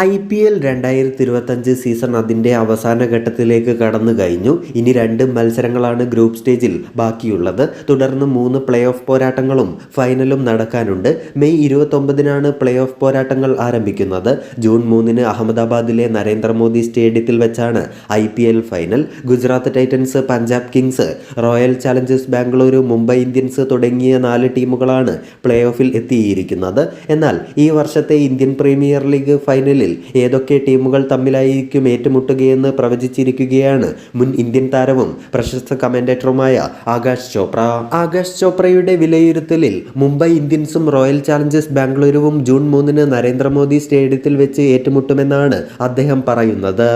I P L രണ്ടായിരത്തി ഇരുപത്തഞ്ച് season അതിന്റെ അവസാന ഘട്ടത്തിലേക്ക് കടന്നു കഴിഞ്ഞു. ഇനി രണ്ട് മത്സരങ്ങളാണ് ഗ്രൂപ്പ് സ്റ്റേജിൽ ബാക്കിയുള്ളത്. തുടർന്ന് മൂന്ന് പ്ലേ ഓഫ് പോരാട്ടങ്ങളും ഫൈനലും നടക്കാനുണ്ട്. മെയ് ഇരുപത്തൊമ്പതിനാണ് പ്ലേ ഓഫ് പോരാട്ടങ്ങൾ ആരംഭിക്കുന്നത്. ജൂൺ മൂന്നിന് അഹമ്മദാബാദിലെ നരേന്ദ്രമോദി സ്റ്റേഡിയത്തിൽ വെച്ചാണ് I P L final. Gujarat Titans Punjab Kings Royal Challengers Bengaluru Mumbai Indians തുടങ്ങിയ നാല് ടീമുകളാണ് പ്ലേ ഓഫിൽ എത്തിയിരിക്കുന്നത്. എന്നാൽ ഈ വർഷത്തെ ഇന്ത്യൻ പ്രീമിയർ ലീഗ് ഫൈനലിൽ ഏതൊക്കെ ടീമുകൾ തമ്മിലായിരിക്കും ഏറ്റുമുട്ടുകയെന്ന് പ്രവചിച്ചിരിക്കുകയാണ് മുൻ ഇന്ത്യൻ താരവും പ്രശസ്ത കമന്റേറ്ററുമായ ആകാശ് ചോപ്ര. ആകാശ് ചോപ്രയുടെ വിലയിരുത്തലിൽ മുംബൈ ഇന്ത്യൻസും റോയൽ ചാലഞ്ചേഴ്സ് ബാംഗ്ലൂരുവും ജൂൺ മൂന്നിന് നരേന്ദ്രമോദി സ്റ്റേഡിയത്തിൽ വെച്ച് ഏറ്റുമുട്ടുമെന്നാണ് അദ്ദേഹം പറയുന്നത്.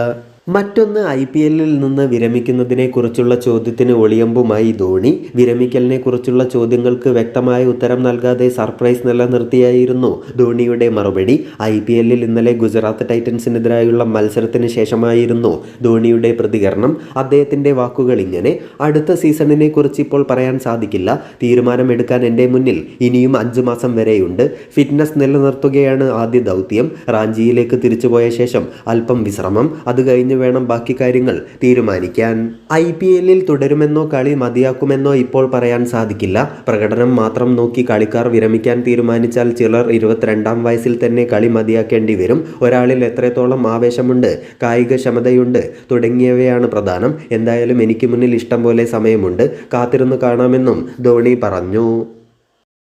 മറ്റൊന്ന് ഐ പി എല്ലിൽ നിന്ന് വിരമിക്കുന്നതിനെ കുറിച്ചുള്ള ചോദ്യത്തിന് ഒളിയമ്പുമായി ധോണി. വിരമിക്കലിനെ കുറിച്ചുള്ള ചോദ്യങ്ങൾക്ക് വ്യക്തമായ ഉത്തരം നൽകാതെ സർപ്രൈസ് നിലനിർത്തിയായിരുന്നു ധോണിയുടെ മറുപടി. ഐ പി എല്ലിൽ ഇന്നലെ ഗുജറാത്ത് ടൈറ്റൻസിനെതിരായുള്ള മത്സരത്തിന് ശേഷമായിരുന്നു ധോണിയുടെ പ്രതികരണം. അദ്ദേഹത്തിന്റെ വാക്കുകൾ ഇങ്ങനെ അടുത്ത സീസണിനെ കുറിച്ച് ഇപ്പോൾ പറയാൻ സാധിക്കില്ല. തീരുമാനമെടുക്കാൻ എന്റെ മുന്നിൽ ഇനിയും അഞ്ചു മാസം വരെയുണ്ട്. ഫിറ്റ്നസ് നിലനിർത്തുകയാണ് ആദ്യ ദൗത്യം. റാഞ്ചിയിലേക്ക് തിരിച്ചുപോയ ശേഷം അല്പം വിശ്രമം. അത് കഴിഞ്ഞ് വേണം ബാക്കി കാര്യങ്ങൾ തീരുമാനിക്കാൻ. ഐ പി എല്ലിൽ തുടരുമെന്നോ കളി മതിയാക്കുമെന്നോ ഇപ്പോൾ പറയാൻ സാധിക്കില്ല. പ്രകടനം മാത്രം നോക്കി കളിക്കാർ വിരമിക്കാൻ തീരുമാനിച്ചാൽ ചിലർ ഇരുപത്തിരണ്ടാം വയസ്സിൽ തന്നെ കളി മതിയാക്കേണ്ടി വരും. ഒരാളിൽ എത്രത്തോളം ആവേശമുണ്ട് കായിക ക്ഷമതയുണ്ട് തുടങ്ങിയവയാണ് പ്രധാനം. എന്തായാലും എനിക്ക് മുന്നിൽ ഇഷ്ടം പോലെ സമയമുണ്ട്. കാത്തിരുന്ന് കാണാമെന്നും ധോണി പറഞ്ഞു.